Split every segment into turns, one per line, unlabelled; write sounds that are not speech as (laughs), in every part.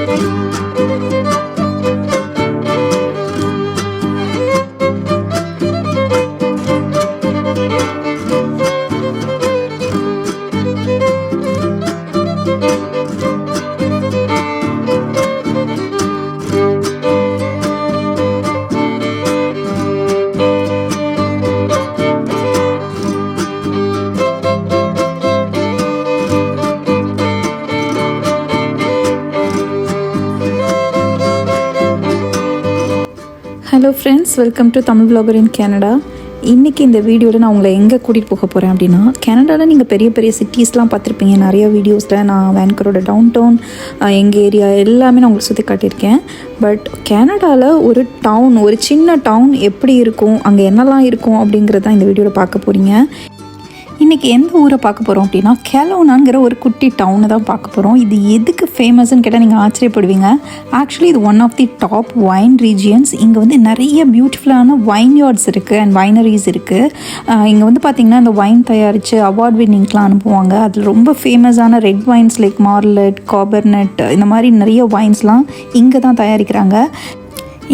Hello friends welcome to Tamil vlogger in Canada இன்றைக்கி இந்த வீடியோவில் நான் உங்களை எங்கே கூட்டிகிட்டு போக போகிறேன் அப்படின்னா கனடாவில் நீங்கள் பெரிய பெரிய சிட்டிஸ்லாம் பார்த்துருப்பீங்க. நிறைய வீடியோஸில் நான் வேன்கரோட டவுன் டவுன் எங்கள் ஏரியா எல்லாமே நான் உங்களுக்கு சுற்றி காட்டியிருக்கேன். பட் கனடாவில் ஒரு டவுன் ஒரு சின்ன டவுன் எப்படி இருக்கும் அங்கே என்னெல்லாம் இருக்கும் அப்படிங்கிறது தான் இந்த வீடியோவில் பார்க்க போகிறீங்க இன்றைக்கி எந்த ஊரை பார்க்க போகிறோம் அப்படின்னா கெலோனாங்கிற ஒரு குட்டி டவுனை தான் பார்க்க போகிறோம் இது எதுக்கு ஃபேமஸ்ன்னு கேட்டால் நீங்கள் ஆச்சரியப்படுவீங்க. ஆக்சுவலி இது one of the top wine regions இங்கே வந்து நிறைய பியூட்டிஃபுல்லான வைன் யார்ட்ஸ் இருக்குது அண்ட் வைனரிஸ் இருக்குது இங்கே வந்து பார்த்திங்கன்னா இந்த வைன் தயாரித்து அவார்ட் வின்னிங்ஸ்லாம் அனுப்புவாங்க. அதில் ரொம்ப ஃபேமஸான red wines like Merlot cabernet இந்த மாதிரி நிறைய வைன்ஸ்லாம் இங்கே தான் தயாரிக்கிறாங்க.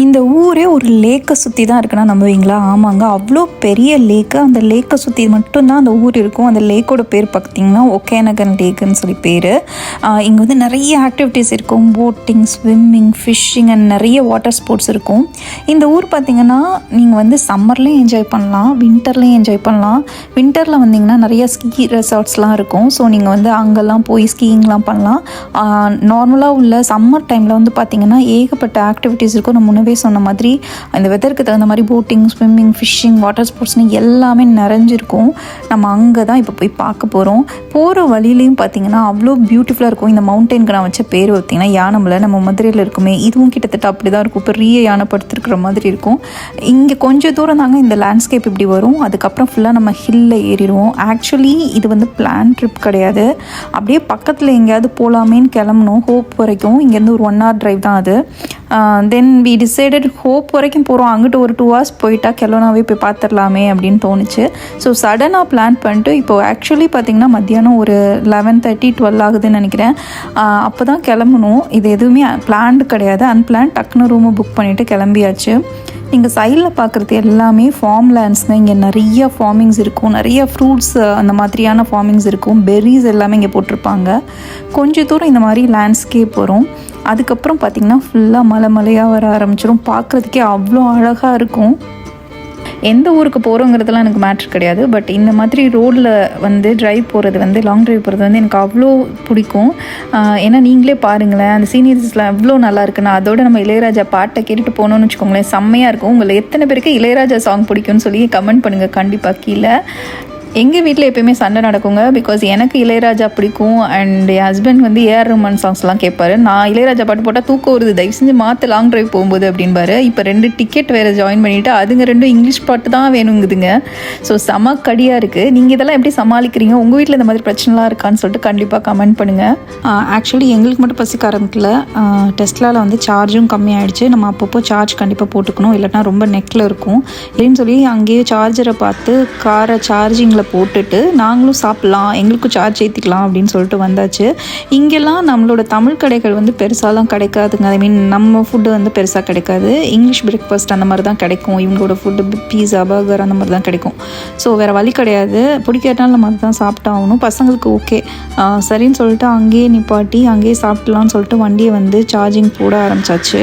இந்த ஊரே ஒரு லேக்கை சுற்றி தான் இருக்குன்னா நம்புவீங்களா? ஆமாங்க. அவ்வளோ பெரிய லேக்கு. அந்த லேக்கை சுற்றி மட்டும்தான் அந்த ஊர் இருக்கும். அந்த லேக்கோட பேர் பார்த்திங்கன்னா ஒகேனகன் லேக்குன்னு சொல்லி பேர். இங்கே வந்து நிறைய ஆக்டிவிட்டீஸ் இருக்கும். போட்டிங் ஸ்விம்மிங் ஃபிஷ்ஷிங் அண்ட் நிறைய வாட்டர் ஸ்போர்ட்ஸ் இருக்கும். இந்த ஊர் பார்த்திங்கன்னா நீங்கள் வந்து சம்மர்லேயும் என்ஜாய் பண்ணலாம். வின்டர்லேயும் என்ஜாய் பண்ணலாம். வின்டரில் வந்தீங்கன்னா நிறைய ஸ்கீ ரெசார்ட்ஸ்லாம் இருக்கும். ஸோ நீங்கள் வந்து அங்கெல்லாம் போய் ஸ்கீயிங்லாம் பண்ணலாம். நார்மலாக உள்ள சம்மர் டைமில் வந்து பார்த்திங்கன்னா ஏகப்பட்ட ஆக்டிவிட்டீஸ் இருக்கும். நம்ம முன்னாடியே சொன்ன மாதிரி அந்த வெதருக்கு தகுந்த மாதிரி போட்டிங் ஸ்விம்மிங் ஃபிஷ்ஷிங் வாட்டர் ஸ்போர்ட்ஸ்னு எல்லாமே நிறைஞ்சிருக்கும். நம்ம அங்கே தான் இப்போ போய் பார்க்க போகிறோம் போகிற வழியிலையும் பார்த்தீங்கன்னா அவ்வளோ பியூட்டிஃபுல்லாக இருக்கும். இந்த மவுண்டைனுக்கு நான் வச்ச பேர் பார்த்தீங்கன்னா யானமில். நம்ம மதுரையில் இருக்குமே இதுவும் கிட்டத்தட்ட அப்படி தான் இருக்கும். பெரிய யானைப்படுத்திருக்கிற மாதிரி இருக்கும். இங்கே கொஞ்சம் தூரம் தாங்க இந்த லேண்ட்ஸ்கேப் இப்படி வரும். அதுக்கப்புறம் ஃபுல்லாக நம்ம ஹில்லில் ஏறிடுவோம். ஆக்சுவலி இது வந்து பிளான் ட்ரிப் கிடையாது. அப்படியே பக்கத்தில் எங்கேயாவது போகலாமேன்னு கிளம்பணும். ஹோப் வரைக்கும். இங்கேருந்து ஒரு ஒன் ஹவர் ட்ரைவ் தான் அது. தென் வி டிசைடட் ஹோப் வரைக்கும் போகிறோம் அங்கிட்டு ஒரு டூ ஹவர்ஸ் போயிட்டா கெலோனாவே போய் பார்த்துடலாமே அப்படின்னு தோணுச்சு. ஸோ சடனாக பிளான் பண்ணிட்டு இப்போது ஆக்சுவலி பார்த்திங்கன்னா மத்தியானம் ஒரு லெவன் தேர்ட்டி டுவெல் ஆகுதுன்னு நினைக்கிறேன். அப்போ தான் கிளம்பணும். இது எதுவுமே பிளான்டு கிடையாது. அன்பிளான் டக்குன்னு ரூமை புக் பண்ணிவிட்டு கிளம்பியாச்சு. நீங்கள் சைடில் பார்க்குறது எல்லாமே ஃபார்ம் லேண்ட்ஸ்ங்க இங்கே நிறைய ஃபார்மிங்ஸ் இருக்கும். நிறைய ஃப்ரூட்ஸ் அந்த மாதிரியான ஃபார்மிங்ஸ் இருக்கும். பெர்ரிஸ் எல்லாமே இங்கே போட்டிருப்பாங்க. கொஞ்சம் தூரம் இந்த மாதிரி லேண்ட்ஸ்கேப் வரும். அதுக்கப்புறம் பார்த்திங்கன்னா ஃபுல்லாக மலை மலையாக வர ஆரம்பிச்சிடும் பார்க்குறதுக்கே அவ்வளோ அழகாக இருக்கும். எந்த ஊருக்கு போகிறோங்கிறதுலாம் எனக்கு மேட்ரு கிடையாது. பட் இந்த மாதிரி ரோடில் வந்து ட்ரைவ் போகிறது வந்து லாங் ட்ரைவ் போகிறது வந்து எனக்கு அவ்வளோ பிடிக்கும். ஏன்னா நீங்களே பாருங்களேன் அந்த சீனியர்ஸ்லாம் எவ்வளோ நல்லா இருக்குன்னா அதோட நம்ம இளையராஜா பாட்டை கேட்டுட்டு போனோம்னு வச்சுக்கோங்களேன் செம்மையாக இருக்கும். உங்களை எத்தனை பேருக்கு இளையராஜா சாங் பிடிக்கும்னு சொல்லி கமெண்ட் பண்ணுங்கள் கண்டிப்பாக கீழே. எங்கள் வீட்டில் எப்பயுமே சண்டை நடக்குங்க. பிகாஸ் எனக்கு இளையராஜா பிடிக்கும். அண்ட் என் ஹஸ்பண்ட் வந்து ஏஆர் ரஹ்மான் சாங்ஸ்லாம் கேட்பாரு நான் இளையராஜா பாட்டு போட்டால் தூக்கம் வருது. தயவு செஞ்சு மாற்ற லாங் டிரைவ் போகும்போது அப்படின்பாரு இப்போ ரெண்டு டிக்கெட் வேறு ஜாயின் பண்ணிவிட்டு அதுங்க ரெண்டும் இங்கிலீஷ் பாட்டு தான் வேணுங்குதுங்க. ஸோ செம கடியாக இருக்குது நீங்கள் இதெல்லாம் எப்படி சமாளிக்கிறீங்க? உங்கள் வீட்டில் இந்த மாதிரி பிரச்சனைலாம் இருக்கான்னு சொல்லிட்டு கண்டிப்பாக கமெண்ட் பண்ணுங்கள் ஆக்சுவலி எங்களுக்கு மட்டும் பசிக்க ஆரம்பிக்கல. டெஸ்ட்லாவில் வந்து சார்ஜும் கம்மியாயிடுச்சு. நம்ம அப்பப்போ சார்ஜ் கண்டிப்பாக போட்டுக்கணும். இல்லைனா ரொம்ப நெக்கில் இருக்கும். இல்லைன்னு சொல்லி அங்கேயே சார்ஜரை பார்த்து காரை சார்ஜிங்கில் போட்டுட்டு நாங்களும் சாப்பிட்லாம் எங்களுக்கும் சார்ஜ் ஏற்றிக்கலாம் அப்படின்னு சொல்லிட்டு வந்தாச்சு. இங்கெல்லாம் நம்மளோட தமிழ் கடைகள் வந்து பெருசாலாம் கிடைக்காதுங்க. ஐ மீன் நம்ம ஃபுட்டு வந்து பெருசாக கிடைக்காது. இங்கிலீஷ் பிரேக்ஃபாஸ்ட் அந்த மாதிரி தான் கிடைக்கும். இவங்களோட ஃபுட்டு பீஸா பர்கர் அந்த மாதிரி தான் கிடைக்கும். ஸோ வேறு வழி கிடையாது. பிடிக்காதனால நம்ம அதுதான் சாப்பிட்டாகணும். பசங்களுக்கு ஓகே சரின்னு சொல்லிட்டு அங்கேயே நிப்பாட்டி அங்கேயே சாப்பிட்லான்னு சொல்லிட்டு வண்டியை வந்து சார்ஜிங் போட ஆரம்பிச்சாச்சு.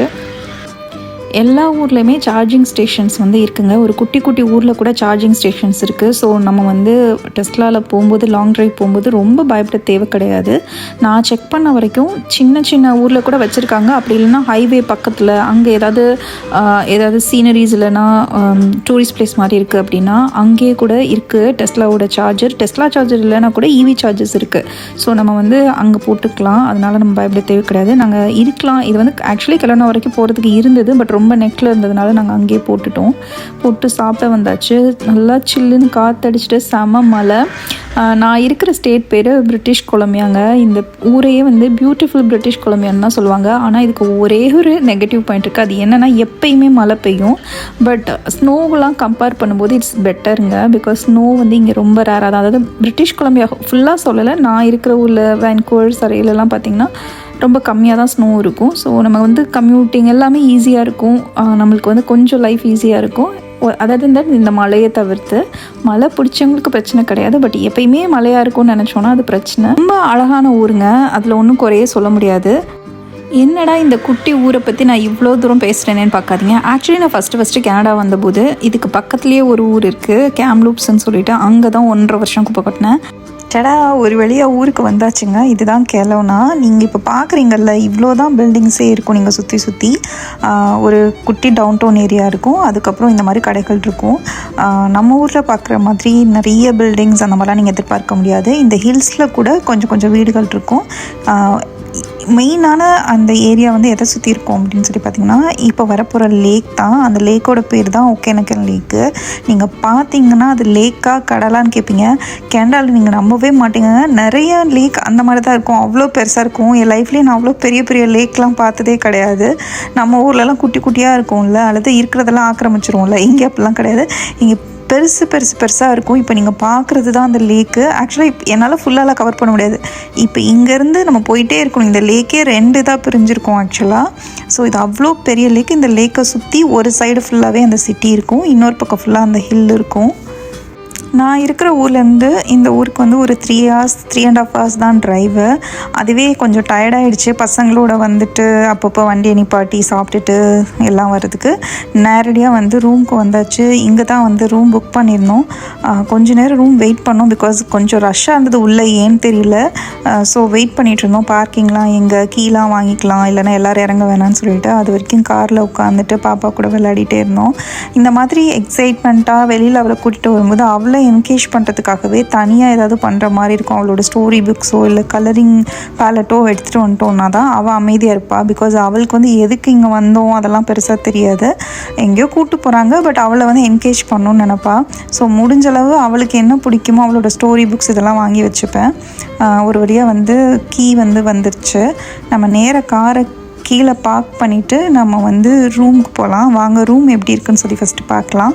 எல்லா ஊர்லேயுமே சார்ஜிங் ஸ்டேஷன்ஸ் வந்து இருக்குங்க. ஒரு குட்டி குட்டி ஊரில் கூட சார்ஜிங் ஸ்டேஷன்ஸ் இருக்குது ஸோ நம்ம வந்து டெஸ்லாவில் போகும்போது லாங் ட்ரைவ் போகும்போது ரொம்ப பயப்பட தேவை கிடையாது. நான் செக் பண்ண வரைக்கும் சின்ன சின்ன ஊரில் கூட வச்சுருக்காங்க. அப்படி இல்லைன்னா ஹைவே பக்கத்தில் அங்கே ஏதாவது ஏதாவது சீனரிஸ் இல்லைன்னா டூரிஸ்ட் பிளேஸ் மாதிரி இருக்குது அப்படின்னா அங்கேயே கூட இருக்குது டெஸ்லாவோட சார்ஜர் டெஸ்லா சார்ஜர் இல்லைன்னா கூட இவி சார்ஜஸ் இருக்குது ஸோ நம்ம வந்து அங்கே போட்டுக்கலாம். அதனால் நம்ம பயப்பட தேவை கிடையாது. நாங்கள் இருக்கலாம். இது வந்து ஆக்சுவலி கிளம்புன வரைக்கும் போகிறதுக்கு இருந்தது. பட் ரொம்ப ரொம்ப நெக்கில் இருந்ததுனால நாங்கள் அங்கேயே போட்டுட்டோம். போட்டு சாப்பிட வந்தாச்சு. நல்லா சில்லுன்னு காற்றடிச்சிட்டு செம மழை. நான் இருக்கிற ஸ்டேட் பேர் பிரிட்டிஷ் கொலம்பியாங்க இந்த ஊரையே வந்து பியூட்டிஃபுல் பிரிட்டிஷ் கொலம்பியான்னு தான் சொல்லுவாங்க. ஆனால் இதுக்கு ஒரே ஒரு நெகட்டிவ் பாயிண்ட் இருக்குது அது என்னென்னா எப்பயுமே மழை பெய்யும். பட் ஸ்னோவெலாம் கம்பேர் பண்ணும்போது இட்ஸ் பெட்டருங்க பிகாஸ் ஸ்னோ வந்து இங்கே ரொம்ப ரேராக தான். அதாவது பிரிட்டிஷ் கொலம்பியா ஃபுல்லாக சொல்லலை. நான் இருக்கிற ஊரில் வேன்கூவர் சரையிலலாம் பார்த்தீங்கன்னா ரொம்ப கம்மியாக தான் ஸ்னோ இருக்கும். ஸோ நம்ம வந்து கம்யூட்டிங் எல்லாமே ஈஸியாக இருக்கும். நம்மளுக்கு வந்து கொஞ்சம் லைஃப் ஈஸியாக இருக்கும். அதாவது இந்த இந்த மழையை தவிர்த்து மழை பிடிச்சவங்களுக்கு பிரச்சனை கிடையாது. பட் எப்பயுமே மழையாக இருக்கும்னு நினச்சோன்னா அது பிரச்சனை. ரொம்ப அழகான ஊருங்க. அதில் ஒன்றும் குறையே சொல்ல முடியாது. என்னடா இந்த குட்டி ஊரை பற்றி நான் இவ்வளோ தூரம் பேசுகிறேனேன்னு பார்க்காதீங்க. ஆக்சுவலி நான் ஃபஸ்ட்டு ஃபஸ்ட்டு கனடா வந்தபோது இதுக்கு பக்கத்துலேயே ஒரு ஊர் இருக்குது கேம்லூப்ஸ்ன்னு சொல்லிட்டு அங்கே தான் ஒன்றரை வருஷம் குப்பை கொட்டினேன். டடா ஒரு வழியாக ஊருக்கு வந்தாச்சுங்க. இதுதான் கேலோனா. நீங்கள் இப்போ பார்க்குறீங்கல்ல இவ்வளோ தான் பில்டிங்ஸே இருக்கும் நீங்கள் சுற்றி சுற்றி ஒரு குட்டி டவுன் டவுன் ஏரியா இருக்கும். அதுக்கப்புறம் இந்த மாதிரி கடைகள் இருக்கும். நம்ம ஊரில் பார்க்குற மாதிரி நிறைய பில்டிங்ஸ் அந்த மாதிரிலாம் நீங்கள் எதிர்பார்க்க முடியாது. இந்த ஹில்ஸில் கூட கொஞ்சம் கொஞ்சம் வீடுகள் இருக்கும். மெயினான அந்த ஏரியா வந்து எதை சுற்றி இருக்கும் அப்படின்னு சொல்லி பார்த்தீங்கன்னா இப்போ வரப்போகிற லேக் தான். அந்த லேக்கோட பேர் தான் ஒகேனக்கல் லேக்கு நீங்கள் பார்த்தீங்கன்னா அது லேக்காக கடலான்னு கேட்பீங்க கேண்டால் நீங்கள் நம்பவே மாட்டீங்க. நிறைய லேக் அந்த மாதிரி தான் இருக்கும். அவ்வளோ பெருசாக இருக்கும். என் லைஃப்லேயே நான் அவ்வளோ பெரிய பெரிய லேக்லாம் பார்த்ததே கிடையாது. நம்ம ஊர்லலாம் குட்டி குட்டியாக இருக்கும்ல. அல்லது இருக்கிறதெல்லாம் ஆக்கிரமிச்சிருவோம்ல. இங்கே அப்படிலாம் கிடையாது. இங்கே பெருசு பெருசு பெருசாக இருக்கும். இப்போ நீங்கள் பார்க்குறது தான் அந்த லேக்கு ஆக்சுவலாக இப்போ என்னால் ஃபுல்லாலாம் கவர் பண்ண முடியாது. இப்போ இங்கேருந்து நம்ம போயிட்டே இருக்கணும். இந்த லேக்கே ரெண்டு தான் பிரிஞ்சிருக்கோம் ஆக்சுவலாக ஸோ இது அவ்வளோ பெரிய லேக் இந்த லேக்கை சுற்றி ஒரு சைடு ஃபுல்லாகவே அந்த சிட்டி இருக்கும். இன்னொரு பக்கம் ஃபுல்லாக அந்த ஹில் இருக்கும். நான் இருக்கிற ஊர்லேருந்து இந்த ஊருக்கு வந்து ஒரு three hours three and half hours தான் ட்ரைவு அதுவே கொஞ்சம் டயர்டாயிடுச்சு பசங்களோட வந்துட்டு அப்பப்போ வண்டியை நிப்பாட்டி சாப்பிட்டுட்டு எல்லாம் வர்றதுக்கு. நேரடியாக வந்து ரூமுக்கு வந்தாச்சு. இங்கே தான் வந்து ரூம் புக் பண்ணியிருந்தோம் கொஞ்ச நேரம் ரூம் வெயிட் பண்ணோம் பிகாஸ் கொஞ்சம் ரஷ்ஷாக இருந்தது உள்ளே ஏன்னு தெரியல. ஸோ வெயிட் பண்ணிகிட்டு இருந்தோம். பார்க்கிங்லாம் எங்கே கீலாம் வாங்கிக்கலாம் இல்லைன்னா எல்லோரும் இறங்க வேணாம்னு சொல்லிட்டு அது வரைக்கும் காரில் உட்காந்துட்டு பாப்பா கூட விளையாடிட்டே இருந்தோம். இந்த மாதிரி எக்ஸைட்மெண்ட்டாக வெளியில் அவளை கூட்டிகிட்டு வரும்போது அவளை என்கேஜ் பண்ணுறதுக்காகவே தனியாக ஏதாவது பண்ணுற மாதிரி இருக்கும். அவளோட ஸ்டோரி புக்ஸோ இல்லை கலரிங் பேலட்டோ எடுத்துகிட்டு வந்துட்டோம்னா தான் அவள் அமைதியாக இருப்பாள் பிகாஸ் அவளுக்கு வந்து எதுக்கு இங்கே வந்தோம்? அதெல்லாம் பெருசாக தெரியாது. எங்கேயோ கூப்பிட்டு போகிறாங்க பட் அவளை வந்து என்கேஜ் பண்ணணும்னு நினப்பா. ஸோ முடிஞ்ச அளவு அவளுக்கு என்ன பிடிக்குமோ அவளோட ஸ்டோரி புக்ஸ் இதெல்லாம் வாங்கி வச்சுப்பேன். ஒரு வழியாக வந்து கீ வந்து வந்துருச்சு. நம்ம நேர காரை கீழே பார்க் பண்ணிவிட்டு நம்ம வந்து ரூமுக்கு போகலாம் வாங்க ரூம் எப்படி இருக்குன்னு சொல்லி ஃபஸ்ட்டு பார்க்கலாம்.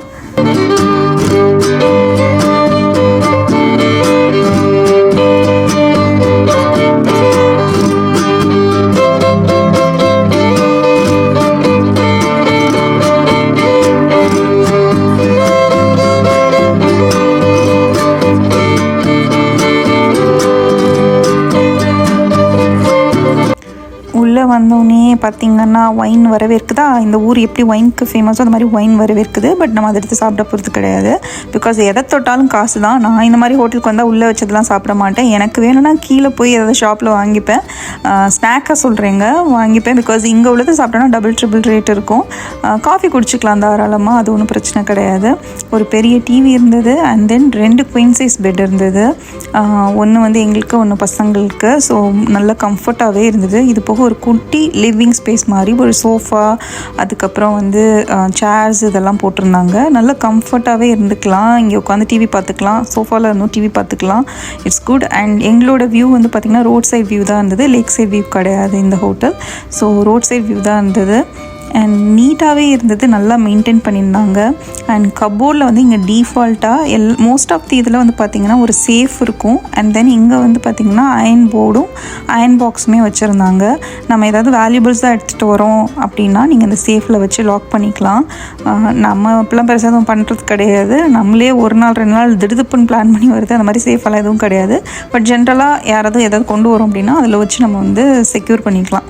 பார்த்தீங்கன்னா ஒயின் வரவேற்குதா? இந்த ஊர் எப்படி ஒயின்க்கு ஃபேமஸோ அந்த மாதிரி ஒயின் வரவேற்குது. பட் நம்ம அதை எடுத்து சாப்பிட போகிறது கிடையாது. பிகாஸ் எதை தொட்டாலும் காசு தான் நான் இந்த மாதிரி ஹோட்டலுக்கு வந்தால் உள்ளே வச்சதெல்லாம் சாப்பிட மாட்டேன். எனக்கு வேணும்னா கீழே போய் ஏதாவது ஷாப்பில் வாங்கிப்பேன். ஸ்நாக்காக சொல்கிறேங்க வாங்கிப்பேன். பிகாஸ் இங்கே உள்ளது சாப்பிட்டோன்னா டபுள் ட்ரிபிள் ரேட் இருக்கும். காஃபி குடிச்சிக்கலாம் தாராளமாக அது ஒன்றும் பிரச்சனை கிடையாது. ஒரு பெரிய டிவி இருந்தது. அண்ட் தென் ரெண்டு குயின் சைஸ் பெட் இருந்தது. ஒன்று வந்து எங்களுக்கு ஒன்று பசங்களுக்கு. ஸோ நல்ல கம்ஃபர்ட்டாகவே இருந்தது. இது போக ஒரு குட்டி லிவிங் ஸ்பேஸ் மாதிரி ஒரு சோஃபா அதுக்கப்புறம் வந்து சேர்ஸ் இதெல்லாம் போட்டிருந்தாங்க. நல்ல கம்ஃபர்ட்டாகவே இருந்துக்கலாம். இங்கே உட்காந்து டிவி பார்த்துக்கலாம். சோஃபாவில் இருந்தும் டிவி பார்த்துக்கலாம். இட்ஸ் குட் அண்ட் எங்களோட வியூ வந்து பார்த்திங்கன்னா ரோட் சைட் வியூ தான் இருந்தது. லேக் சைட் வியூ கிடையாது இந்த hotel so road side view தான் இருந்தது. அண்ட் நீட்டாகவே இருந்தது நல்லா மெயின்டைன் பண்ணியிருந்தாங்க. அண்ட் கபோர்டில் வந்து இங்கே டீஃபால்ட்டாக எல் மோஸ்ட் ஆஃப் தி இதில் வந்து பார்த்திங்கன்னா ஒரு சேஃப் இருக்கும். அண்ட் தென் இங்கே வந்து பார்த்திங்கன்னா அயன் போர்டும் அயன் பாக்ஸுமே வச்சுருந்தாங்க. நம்ம ஏதாவது வேல்யூபிள்ஸ் தான் எடுத்துகிட்டு வரோம் அப்படின்னா நீங்கள் இந்த சேஃபில் வச்சு லாக் பண்ணிக்கலாம். நம்ம இப்பெல்லாம் பெருசாக எதுவும் பண்ணுறது கிடையாது. நம்மளே ஒரு நாள் ரெண்டு நாள் திடுதுப்புன்னு பிளான் பண்ணி வருது. அந்த மாதிரி சேஃபெல்லாம் எதுவும் கிடையாது. பட் ஜென்ரலாக யாராவது ஏதாவது கொண்டு வரோம் அப்படின்னா அதில் வச்சு நம்ம வந்து செக்யூர் பண்ணிக்கலாம்.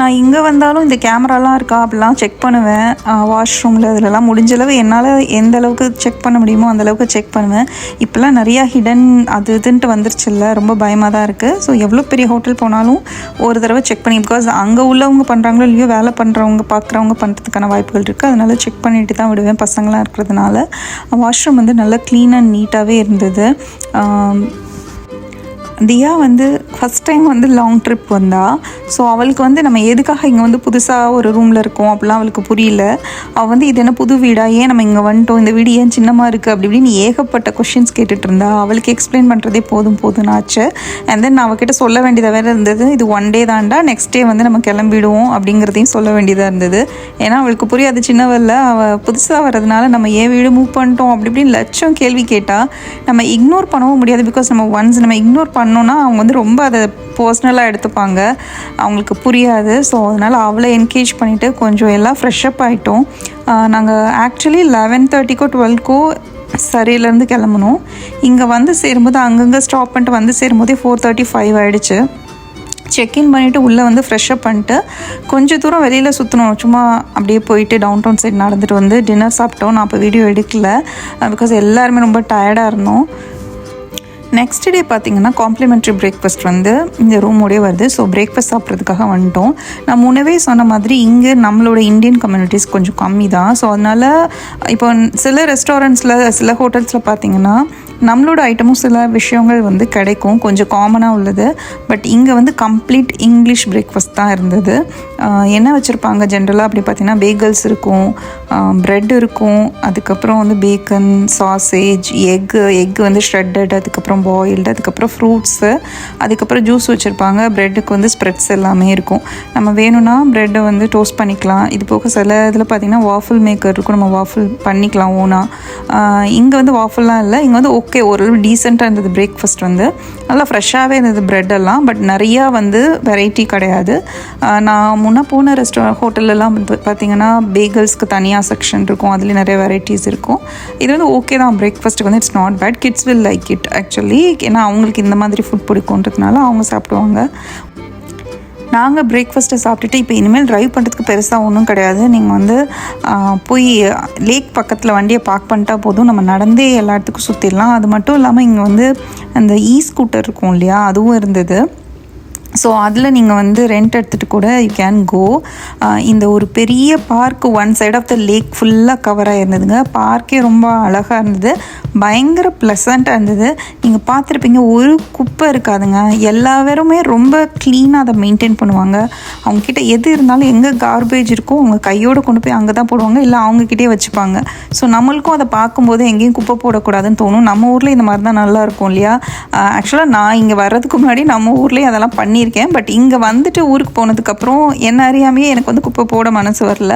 நான் இங்கே வந்தாலும் இந்த கேமராலாம் இருக்கா? அப்படிலாம் செக் பண்ணுவேன். வாஷ்ரூமில் இதிலலாம் முடிஞ்ச அளவு என்னால் எந்த அளவுக்கு செக் பண்ண முடியுமோ அந்தளவுக்கு செக் பண்ணுவேன். இப்போல்லாம் நிறையா ஹிடன் அது இதுன்ட்டு வந்துருச்சுல்ல ரொம்ப பயமாக தான் இருக்குது ஸோ எவ்வளோ பெரிய ஹோட்டல் போனாலும் ஒரு தடவை செக் பண்ணி பிகாஸ் அங்கே உள்ளவங்க பண்ணுறாங்களோ இல்லையோ வேலை பண்ணுறவங்க பார்க்குறவங்க பண்ணுறதுக்கான வாய்ப்புகள் இருக்குது அதனால செக் பண்ணிட்டு தான் விடுவேன் பசங்களாம் இருக்கிறதுனால. வாஷ்ரூம் வந்து நல்லா க்ளீன் அண்ட் நீட்டாகவே இருந்தது. தியா வந்து ஃபஸ்ட் டைம் வந்து லாங் ட்ரிப் வந்தா. ஸோ அவளுக்கு வந்து நம்ம எதுக்காக இங்கே வந்து புதுசாக ஒரு ரூமில் இருக்கோம் அப்படிலாம் அவளுக்கு புரியல. அவள் வந்து இது என்ன புது வீடா? ஏன் நம்ம இங்கே வந்துட்டோம்? இந்த வீடு ஏன் சின்னமாக இருக்குது அப்படி இப்படின்னு ஏகப்பட்ட கொஷின்ஸ் கேட்டுட்டு இருந்தா. அவளுக்கு எக்ஸ்பிளைன் பண்ணுறதே போதும் போதும்னு ஆச்சு அண்ட் தென் நான் அவகிட்ட சொல்ல வேண்டியதாக வேறு இருந்தது. இது ஒன் டே தாண்டா நெக்ஸ்ட் டே வந்து நம்ம கிளம்பிடுவோம். அப்படிங்கிறதையும் சொல்ல வேண்டியதாக இருந்தது. ஏன்னா அவளுக்கு புரியாது சின்னவரில் அவள் புதுசாக வர்றதுனால நம்ம ஏன் வீடு மூவ் பண்ணிட்டோம்? அப்படி இப்படின்னு லட்சம் கேள்வி கேட்டால் நம்ம இக்னோர் பண்ணவும் முடியாது பிகாஸ் நம்ம ஒன்ஸ் நம்ம இக்னோர் பண்ணோன்னா அவங்க வந்து ரொம்ப அதை பர்சனலாக எடுத்துப்பாங்க. அவங்களுக்கு புரியாது. ஸோ அதனால் அவளை என்கேஜ் பண்ணிவிட்டு கொஞ்சம் எல்லாம் ஃப்ரெஷ்அப் ஆகிட்டோம் நாங்கள் ஆக்சுவலி லெவன் தேர்ட்டிக்கோ டுவெல்க்கோ சரியிலேருந்து கிளம்பணும் இங்கே வந்து சேரும்போது அங்கங்கே ஸ்டாப் பண்ணிட்டு வந்து சேரும்போதே ஃபோர் தேர்ட்டி ஃபைவ் ஆகிடுச்சு செக்இன் பண்ணிவிட்டு உள்ளே வந்து ஃப்ரெஷ்அப் பண்ணிட்டு கொஞ்சம் தூரம் வெளியில் சுற்றணும் சும்மா அப்படியே போயிட்டு டவுன் டவுன் சைடு நடந்துட்டு வந்து டின்னர் சாப்பிட்டோம். நான் அப்போ வீடியோ எடுக்கல. பிகாஸ் எல்லாருமே ரொம்ப டயர்டாக இருந்தோம். நெக்ஸ்ட் டே பார்த்தீங்கன்னா காம்ப்ளிமெண்ட்ரி பிரேக்ஃபாஸ்ட் வந்து இந்த ரூமோடே வருது. ஸோ பிரேக்ஃபாஸ்ட் சாப்பிட்றதுக்காக வந்துட்டோம். நான் முன்னவே சொன்ன மாதிரி இங்கே நம்மளோட இந்தியன் கம்யூனிட்டிஸ் கொஞ்சம் கம்மி தான் ஸோ அதனால் இப்போ சில ரெஸ்டாரண்ட்ஸில் சில ஹோட்டல்ஸில் பார்த்தீங்கன்னா நம்மளோட ஐட்டமும் சில விஷயங்கள் வந்து கிடைக்கும். கொஞ்சம் காமனாக உள்ளது. பட் இங்கே வந்து கம்ப்ளீட் இங்கிலீஷ் பிரேக்ஃபாஸ்ட் தான் இருந்தது. என்ன வச்சுருப்பாங்க ஜென்ரலாக அப்படி பார்த்தீங்கன்னா பேகல்ஸ் இருக்கும் ப்ரெட் இருக்கும். அதுக்கப்புறம் வந்து பேக்கன் சாசேஜ் எக்கு எக் வந்து ஷ்ரெட்டட் அதுக்கப்புறம் பாயில்டு அதுக்கப்புறம் ஃப்ரூட்ஸு அதுக்கப்புறம் ஜூஸ் வச்சுருப்பாங்க. ப்ரெட்டுக்கு வந்து ஸ்ப்ரெட்ஸ் எல்லாமே இருக்கும். நம்ம வேணும்னா ப்ரெட்டை வந்து டோஸ்ட் பண்ணிக்கலாம். இது போக சில இதில் பார்த்தீங்கன்னா வாஃபிள் மேக்கர் இருக்கும். நம்ம வாஃபிள் பண்ணிக்கலாம் ஓனாக இங்கே வந்து வாஃபிள்லாம் இல்லை. இங்கே வந்து ஓகே ஓரளவு டீசெண்டாக இருந்தது பிரேக்ஃபாஸ்ட் வந்து. நல்லா ஃப்ரெஷ்ஷாகவே இருந்தது ப்ரெட் எல்லாம் பட் நிறையா வந்து வெரைட்டி கிடையாது. நான் முன்னே போன ரெஸ்டா ஹோட்டல்லலாம் பார்த்தீங்கன்னா பேகல்ஸ்க்கு தனியாக செக்ஷன் இருக்கும். அதுலேயும் நிறைய வெரைட்டிஸ் இருக்கும். இது வந்து ஓகே தான். பிரேக்ஃபாஸ்ட்டுக்கு வந்து it's not bad kids will like it actually ஏன்னா அவங்களுக்கு இந்த மாதிரி ஃபுட் பிடிக்குன்றதுனால அவங்க சாப்பிடுவாங்க. நாங்கள் பிரேக்ஃபாஸ்ட்டை சாப்பிட்டுட்டு இப்போ இனிமேல் ட்ரைவ் பண்ணுறதுக்கு பெருசாக ஒன்றும் கிடையாது. நீங்கள் வந்து போய் லேக் பக்கத்தில் வண்டியை பார்க் பண்ணிட்டா போதும். நம்ம நடந்தே எல்லா இடத்துக்கும் சுற்றிடலாம் அது மட்டும் இல்லாமல் இங்கே வந்து அந்த இ ஸ்கூட்டர் இருக்கும் இல்லையா? அதுவும் இருந்தது. ஸோ அதில் நீங்கள் வந்து ரெண்ட் எடுத்துகிட்டு கூட யூ கேன் கோ இந்த ஒரு பெரிய park one side of the lake ஃபுல்லாக கவர் ஆகிருந்ததுங்க பார்க்கே ரொம்ப அழகாக இருந்தது. பயங்கர ப்ளசண்ட்டாக இருந்தது. நீங்கள் பார்த்துருப்பீங்க ஒரு குப்பை இருக்காதுங்க. எல்லா பேருமே ரொம்ப க்ளீனாக அதை மெயின்டைன் பண்ணுவாங்க. அவங்கக்கிட்ட எது இருந்தாலும் எங்கே கார்பேஜ் இருக்கோ அவங்க கையோடு கொண்டு போய் அங்கே தான் போடுவாங்க. இல்லை அவங்கக்கிட்டே வச்சுப்பாங்க. ஸோ நம்மளுக்கும் அதை பார்க்கும்போது எங்கேயும் குப்பை போடக்கூடாதுன்னு தோணும். நம்ம ஊரில் இந்த மாதிரி தான் நல்லா இருக்கும் இல்லையா? ஆக்சுவலாக நான் இங்கே வர்றதுக்கு முன்னாடி நம்ம ஊர்லேயே அதெல்லாம் பண்ணி பண்ணியிருக்கேன். பட் இங்கே வந்துட்டு ஊருக்கு போனதுக்கப்புறம் என்ன அறியாமையே எனக்கு வந்து குப்பை போட மனசு வரல.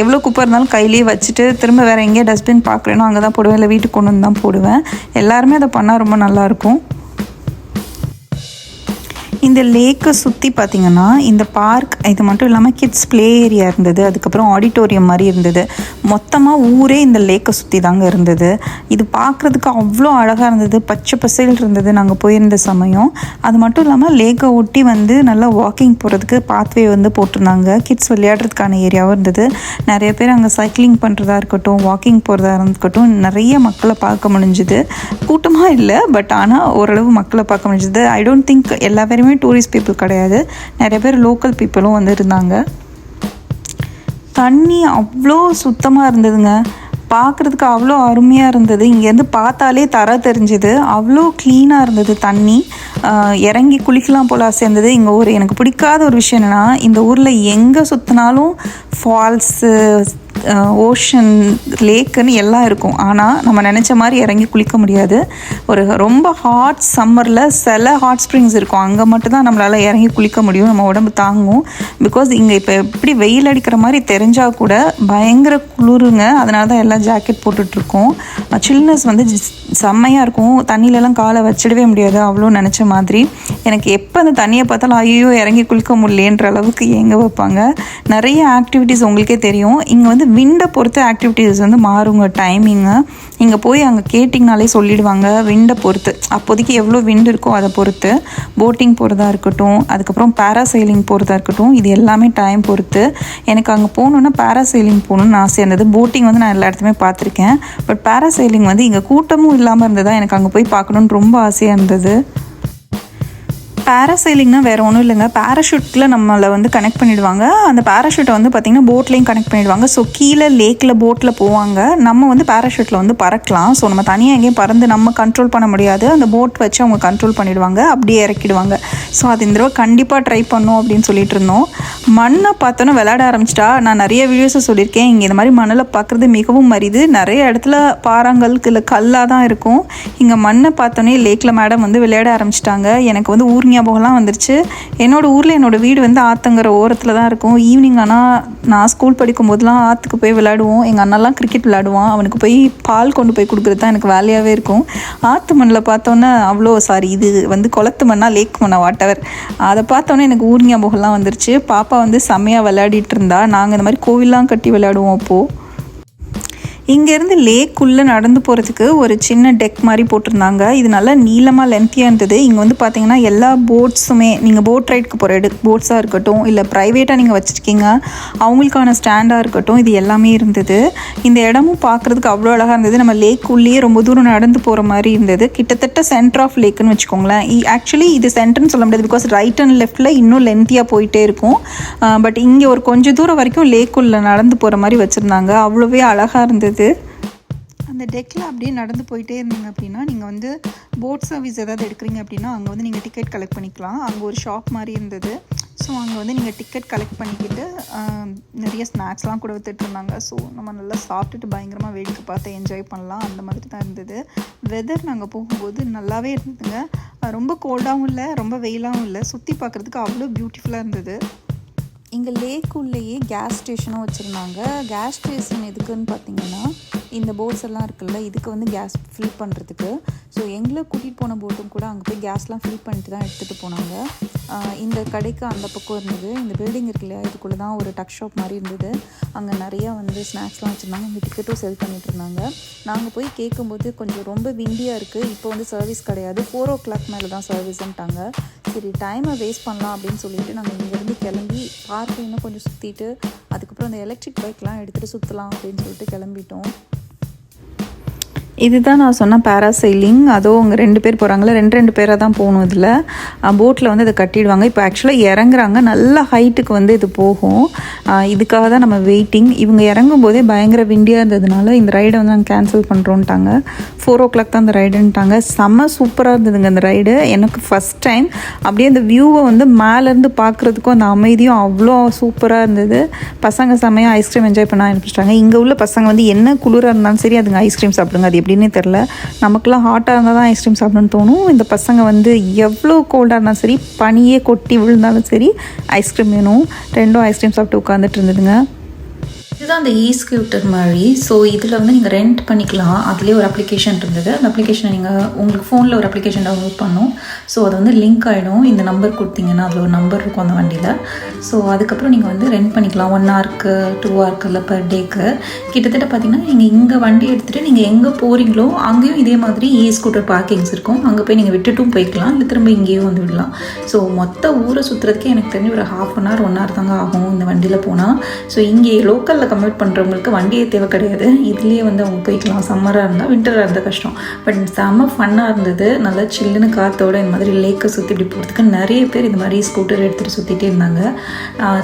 எவ்வளோ குப்பை இருந்தாலும் கையிலேயே வச்சுட்டு திரும்ப வேறு எங்கேயா டஸ்ட்பின் பார்க்குறேனோ அங்கே தான் போடுவேன். இல்லை வீட்டுக்கு கொண்டு வந்து தான் போடுவேன். எல்லாருமே அதை பண்ணால் ரொம்ப நல்லாயிருக்கும் இந்த லேக்கை சுற்றி பார்த்தீங்கன்னா இந்த பார்க் இது மட்டும் இல்லாமல் கிட்ஸ் ப்ளே ஏரியா இருந்தது. அதுக்கப்புறம் ஆடிட்டோரியம் மாதிரி இருந்தது. மொத்தமாக ஊரே இந்த லேக்கை சுற்றி தாங்க இருந்தது. இது பார்க்குறதுக்கு அவ்வளோ அழகாக இருந்தது. பச்சை பசேல் இருந்தது நாங்கள் போயிருந்த சமயம். அது மட்டும் இல்லாமல் லேக்கை ஒட்டி வந்து நல்லா வாக்கிங் போகிறதுக்கு பாத்வே வந்து போட்டிருந்தாங்க. கிட்ஸ் விளையாடுறதுக்கான ஏரியாவும் இருந்தது. நிறைய பேர் அங்கே சைக்கிளிங் பண்ணுறதா இருக்கட்டும் வாக்கிங் போகிறதா இருக்கட்டும் நிறைய மக்களை பார்க்க முடிஞ்சுது. கூட்டமாக இல்லை பட் ஆனால் ஓரளவு மக்களை பார்க்க முடிஞ்சுது. ஐ டோன்ட் திங்க் எல்லா பேருமே டூரிஸ்ட் பீப்புள் கிடையாது. நிறைய பேர் லோக்கல் பீப்புளும் வந்து இருந்தாங்க. தண்ணி அவ்வளோ சுத்தமாக இருந்ததுங்க. பார்க்குறதுக்கு அவ்வளோ அருமையாக இருந்தது. இங்கேருந்து பார்த்தாலே தர தெரிஞ்சுது. அவ்வளோ க்ளீனாக இருந்தது தண்ணி. இறங்கி குளிக்கலாம் போல சேர்ந்தது இங்கே ஊர் எனக்கு பிடிக்காத ஒரு விஷயம் என்னென்னா இந்த ஊரில் எங்கே சுற்றினாலும் ஃபால்ஸு ஓஷன் லேக்குன்னு எல்லாம் இருக்கும். ஆனால் நம்ம நினச்ச மாதிரி இறங்கி குளிக்க முடியாது. ஒரு ரொம்ப ஹாட் சம்மரில் சில ஹாட் ஸ்ப்ரிங்ஸ் இருக்கும். அங்கே மட்டும்தான் நம்மளால் இறங்கி குளிக்க முடியும். நம்ம உடம்பு தாங்கும். பிகாஸ் இங்கே இப்போ எப்படி வெயில் அடிக்கிற மாதிரி தெரிஞ்சால் கூட பயங்கர குளிருங்க. அதனால தான் தான் ஜாக்கெட் போட்டுட்ருக்கோம். சில்னஸ் வந்து செம்மையாக இருக்கும். தண்ணியிலலாம் காலை வச்சிடவே முடியாது. அவ்வளோ நினச்ச மாதிரி. எனக்கு எப்போ அந்த தண்ணியை பார்த்தாலும் ஐயோ இறங்கி குளிக்க முடியலன்ற அளவுக்கு ஏங்க வைப்பாங்க. நிறைய ஆக்டிவிட்டீஸ் உங்களுக்கே தெரியும். இங்கே வந்து விண்டை பொறுத்து ஆக்டிவிட்டீஸ் வந்து மாறுங்க. டைமிங்கு இங்கே போய் அங்கே கேட்டிங்கனாலே சொல்லிடுவாங்க. விண்டை பொறுத்து. அப்போதைக்கு எவ்வளோ விண்டு இருக்கோ அதை பொறுத்து. போட்டிங் போகிறதா இருக்கட்டும். அதுக்கப்புறம் பேராசைலிங் போகிறதா இருக்கட்டும். இது எல்லாமே டைம் பொறுத்து. எனக்கு அங்கே போகணுன்னா பேராசைலிங் போகணுன்னு ஆசையாக இருந்தது. போட்டிங் வந்து நான் எல்லா இடத்துலையும் பார்த்துருக்கேன். பட் பேராசைலிங் வந்து இங்கே கூட்டமும் இல்லாமல் இருந்ததா எனக்கு அங்கே போய் பார்க்கணுன்னு ரொம்ப ஆசையாக இருந்தது. பேராசைலிங்னா வேறு ஒன்றும் இல்லைங்க. பேராஷூட்டில் நம்மளை வந்து கனெக்ட் பண்ணிடுவாங்க. அந்த பேராஷூட்டை வந்து பார்த்திங்கன்னா போட்லேயும் கனெக்ட் பண்ணிடுவாங்க. ஸோ கீழே லேக்கில் போட்டில் போவாங்க. நம்ம வந்து பேராஷூட்டில் வந்து பறக்கலாம். ஸோ நம்ம தனியாக எங்கேயும் பறந்து நம்ம கண்ட்ரோல் பண்ண முடியாது. அந்த போட் வச்சு அவங்க கண்ட்ரோல் பண்ணிடுவாங்க. அப்படியே இறக்கிடுவாங்க. ஸோ அது இந்த தடவை கண்டிப்பாக ட்ரை பண்ணோம் அப்படின்னு சொல்லிட்டு இருந்தோம். மண்ணை பார்த்தோன்னே விளையாட ஆரம்பிச்சிட்டா. நான் நிறைய வீடியோஸை சொல்லியிருக்கேன். இங்கே இந்த மாதிரி மண்ணில் பார்க்குறது மிகவும் மரியுது நிறைய இடத்துல பாறாங்கல் இல்லை கல்லாக தான் இருக்கும். இங்கே மண்ணை பார்த்தோன்னே லேக்கில் மேடம் வந்து விளையாட ஆரம்பிச்சிட்டாங்க. எனக்கு வந்து ஊர்ங்க ஞாபகம்லாம் வந்துருச்சு. என்னோடய ஊரில் என்னோடய வீடு வந்து ஆத்தங்கிற ஓரத்தில் தான் இருக்கும். ஈவினிங் ஆனால் நான் ஸ்கூல் படிக்கும் போதெல்லாம் ஆற்றுக்கு போய் விளையாடுவோம். எங்கள் அண்ணெல்லாம் கிரிக்கெட் விளையாடுவான். அவனுக்கு போய் பால் கொண்டு போய் கொடுக்குறது தான் எனக்கு வேலையாகவே இருக்கும். ஆற்று மண்ணில் பார்த்தோன்னே அவ்வளோ சாரி இது வந்து குளத்து மண்ணா லேக் மண்ணா வாட்டவர் அதை பார்த்தோன்னே எனக்கு ஊர் ஞாபகம்லாம் வந்துருச்சு. பாப்பா வந்து செம்மையாக விளையாடிட்டு இருந்தா. நாங்கள் இந்த மாதிரி கோவிலெலாம் கட்டி விளையாடுவோம் அப்போது இங்கேருந்து லேக்குள்ளே நடந்து போகிறதுக்கு ஒரு சின்ன டெக் மாதிரி போட்டிருந்தாங்க. இது நல்லா நீளமாக லென்த்தியாக இருந்தது. இங்கே வந்து பார்த்தீங்கன்னா எல்லா போட்ஸுமே நீங்கள் போட் ரைடுக்கு போகிற எடு போட்ஸாக இருக்கட்டும் இல்லை ப்ரைவேட்டாக நீங்கள் வச்சுருக்கீங்க அவங்களுக்கான ஸ்டாண்டாக இருக்கட்டும் இது எல்லாமே இருந்தது. இந்த இடமும் பார்க்குறதுக்கு அவ்வளோ அழகாக இருந்தது. நம்ம லேக்குள்ளேயே ரொம்ப தூரம் நடந்து போகிற மாதிரி இருந்தது. கிட்டத்தட்ட சென்டர் ஆஃப் லேக்குன்னு வச்சுக்கோங்களேன். ஆக்சுவலி இது சென்டர்னு சொல்ல முடியாது பிகாஸ் ரைட் அண்ட் லெஃப்ட்டில் இன்னும் லென்த்தியாக போயிட்டே இருக்கும். பட் இங்கே ஒரு கொஞ்சம் தூரம் வரைக்கும் லேக்குள்ளே நடந்து போகிற மாதிரி வச்சுருந்தாங்க. அவ்வளோவே அழகாக இருந்தது. அந்த டெக்கில் அப்படியே நடந்து போயிட்டே இருந்தீங்க அப்படின்னா நீங்கள் வந்து போட் சர்வீஸ் ஏதாவது எடுக்கிறீங்க அப்படின்னா அங்கே வந்து நீங்கள் டிக்கெட் கலெக்ட் பண்ணிக்கலாம். அங்கே ஒரு ஷாப் மாதிரி இருந்தது. ஸோ அங்கே வந்து நீங்கள் டிக்கெட் கலெக்ட் பண்ணிக்கிட்டு நிறைய ஸ்நாக்ஸ்லாம் கூட இருந்தாங்க. ஸோ நம்ம நல்லா சாப்பிட்டுட்டு பயங்கரமாக வேடிக்கை பார்த்து என்ஜாய் பண்ணலாம். அந்த மாதிரி தான் இருந்தது. வெதர் நாங்கள் போகும்போது நல்லாவே இருந்ததுங்க. ரொம்ப கோல்டாகவும் இல்லை ரொம்ப வெயிலாகவும் இல்லை. சுற்றி பார்க்குறதுக்கு அவ்வளோ பியூட்டிஃபுல்லாக இருந்தது. இங்கே லேக் உள்ளேயே கேஸ் ஸ்டேஷனும் வச்சுருந்தாங்க. கேஸ் ஸ்டேஷன் எதுக்குன்னு பார்த்தீங்கன்னா இந்த போட்ஸ் எல்லாம் இருக்குல்ல இதுக்கு வந்து கேஸ் ஃபில் பண்ணுறதுக்கு ஸோ எங்களை கூட்டிகிட்டு போன போட்டும் கூட அங்கே போய் கேஸ்லாம் ஃபில் பண்ணிட்டு தான் எடுத்துகிட்டு போனாங்க. இந்த கடைக்கு அந்த பக்கம் இருந்தது. இந்த பில்டிங் இருக்கு இல்லையா இதுக்குள்ளே தான் ஒரு டக் ஷாப் மாதிரி இருந்தது. அங்கே நிறையா வந்து ஸ்நாக்ஸ்லாம் வச்சுருந்தாங்க. அங்கே டிக்கெட்டும் செல் பண்ணிட்டு இருந்தாங்க. நாங்கள் போய் கேட்கும்போது கொஞ்சம் ரொம்ப விண்டியாக இருக்குது இப்போ வந்து சர்வீஸ் கிடையாது. ஃபோர் ஓ கிளாக் மேலே தான் சர்வீஸ்ன்ட்டாங்க சரி டைமை வேஸ்ட் பண்ணலாம் அப்படின்னு சொல்லிட்டு நாங்கள் இங்கேருந்து கிளம்பி பார்க்கு இன்னும் கொஞ்சம் சுற்றிட்டு அதுக்கப்புறம் அந்த எலக்ட்ரிக் பைக்லாம் எடுத்துகிட்டு சுற்றலாம் அப்படின்னு சொல்லிட்டு கிளம்பிட்டோம். இதுதான் நான் சொன்ன பேராசைலிங் அதோ அவங்க ரெண்டு பேர் போகிறாங்களே ரெண்டு ரெண்டு பேராக தான் போகணும் இதில். போட்டில் வந்து இதை கட்டிடுவாங்க. இப்போ ஆக்சுவலாக இறங்குறாங்க. நல்ல ஹைட்டுக்கு வந்து இது போகும். இதுக்காக தான் நம்ம வெயிட்டிங் இவங்க இறங்கும் போதே பயங்கர விண்டியாக இருந்ததுனால இந்த ரைடை வந்து நாங்கள் கேன்சல் பண்ணுறோன்ட்டாங்க ஃபோர் ஓ கிளாக் தான் அந்த ரைடுன்ட்டாங்க செம்ம சூப்பராக இருந்ததுங்க அந்த ரைடு எனக்கு ஃபஸ்ட் டைம் அப்படியே அந்த வியூவை வந்து மேலேருந்து பார்க்குறதுக்கும் அந்த அமைதியும் அவ்வளோ சூப்பராக இருந்தது. பசங்க செம்மையாக ஐஸ்கிரீம் என்ஜாய் பண்ண ஆரம்பிச்சிட்டாங்க. இங்கே உள்ள பசங்க வந்து என்ன குளிராக இருந்தாலும் சரி அதுங்க ஐஸ்கிரீம் சாப்பிடுங்க. அது எப்படின்னே தெரில நமக்குலாம் ஹாட்டாக இருந்தால் தான் ஐஸ்கிரீம் சாப்பிடணும்னு தோணும். இந்த பசங்க வந்து எவ்வளோ கோல்டாக இருந்தாலும் சரி பனியே கொட்டி விழுந்தாலும் சரி ஐஸ்கிரீம் வேணும். ரெண்டும் ஐஸ்கிரீம் சாப்பிட்டு உட்காந்துட்டு இருந்ததுங்க இதுதான் அந்த இ ஸ்கூட்டர் மாதிரி. ஸோ இதில் வந்து நீங்கள் ரெண்ட் பண்ணிக்கலாம். அதுலேயே ஒரு அப்ளிகேஷன் இருந்தது. அந்த அப்ளிகேஷனை நீங்கள் உங்களுக்கு ஃபோனில் ஒரு அப்ளிகேஷன் டவுன்லோட் பண்ணும். ஸோ அது வந்து லிங்க் ஆகிடும் இந்த நம்பர் கொடுத்தீங்கன்னா அதில் ஒரு நம்பர் இருக்கும் அந்த வண்டியில். ஸோ அதுக்கப்புறம் நீங்கள் வந்து ரெண்ட் பண்ணிக்கலாம். ஒன் ஹவருக்கு டூ ஹவருக்கு இல்லை பர் டேக்கு கிட்டத்தட்ட பார்த்தீங்கன்னா நீங்கள் இங்கே வண்டி எடுத்துகிட்டு நீங்கள் எங்கே போகிறீங்களோ அங்கேயும் இதே மாதிரி இ ஸ்கூட்டர் பார்க்கிங்ஸ் இருக்கும். அங்கே போய் நீங்கள் விட்டுட்டும் போய்க்கலாம். இல்லை திரும்ப இங்கேயும் வந்து விடலாம். ஸோ மொத்த ஊரை சுற்றுறதுக்கே எனக்கு தெரிஞ்சு ஒரு half an hour one hour தாங்க ஆகும் இந்த வண்டியில் போனால் ஸோ இங்கே லோக்கலில் கம்யூட் பண்ணுறவங்களுக்கு வண்டியே தேவை கிடையாது. இதுலேயே வந்து அவங்க போய்க்கலாம். சம்மராக இருந்தால் வின்டராக இருந்தால் கஷ்டம். பட் செம்ம ஃபன்னாக இருந்தது. நல்லா சில்லுன்னு காற்றோட இந்த மாதிரி லேக்கை சுற்றி இப்படி போகிறதுக்கு நிறைய பேர் இந்த மாதிரி ஸ்கூட்டர் எடுத்துகிட்டு சுற்றிட்டே இருந்தாங்க.